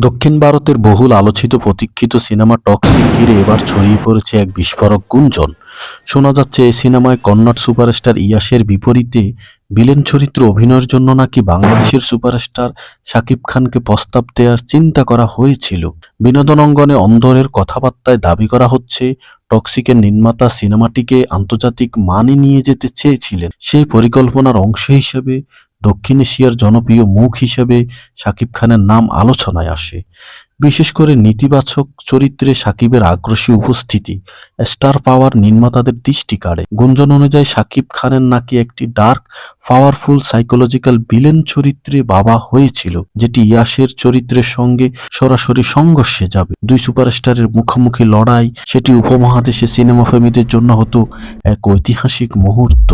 দক্ষিণ ভারতের বহুল আলোচিত প্রতীক্ষিত সিনেমা টক্সিক ঘিরে এবার ছড়িয়ে পড়েছে এক বিস্ফোরক গুঞ্জন। শোনা যাচ্ছে এই সিনেমায় কন্নড় সুপারস্টার ইয়াসের বিপরীতে বিলেন চরিত্র অভিনয়ের জন্য নাকি বাংলাদেশের সুপারস্টার শাকিব খানকে প্রস্তাব দেওয়ার চিন্তা করা হয়েছিল। বিনোদন অঙ্গনে অন্দরের কথাবার্তায় দাবি করা হচ্ছে, টক্সিকের নির্মাতা সিনেমাটিকে আন্তর্জাতিক মানে নিয়ে যেতে চেয়েছিলেন। সেই পরিকল্পনার অংশ হিসেবে দক্ষিণ এশিয়ার জনপ্রিয় মুখ হিসেবে শাকিব খানের নাম আলোচনায় আসে। বিশেষ করে নেতিবাচক চরিত্রে সাকিবের আগ্রাসী উপস্থিতি, স্টার পাওয়ার নির্মাতাদের দৃষ্টি কাড়ে। গুঞ্জন অনুযায়ী সাকিব খানের নাকি একটি ডার্ক, পাওয়ারফুল, সাইকোলজিক্যাল ভিলেন চরিত্রে বাবা হয়েছিল, যেটি ইয়াসের চরিত্রের সঙ্গে সরাসরি সংঘর্ষে যাবে। দুই সুপারস্টারের মুখোমুখি লড়াই, সেটি উপমহাদেশে সিনেমা প্রেমীদের জন্য হতো এক ঐতিহাসিক মুহূর্ত।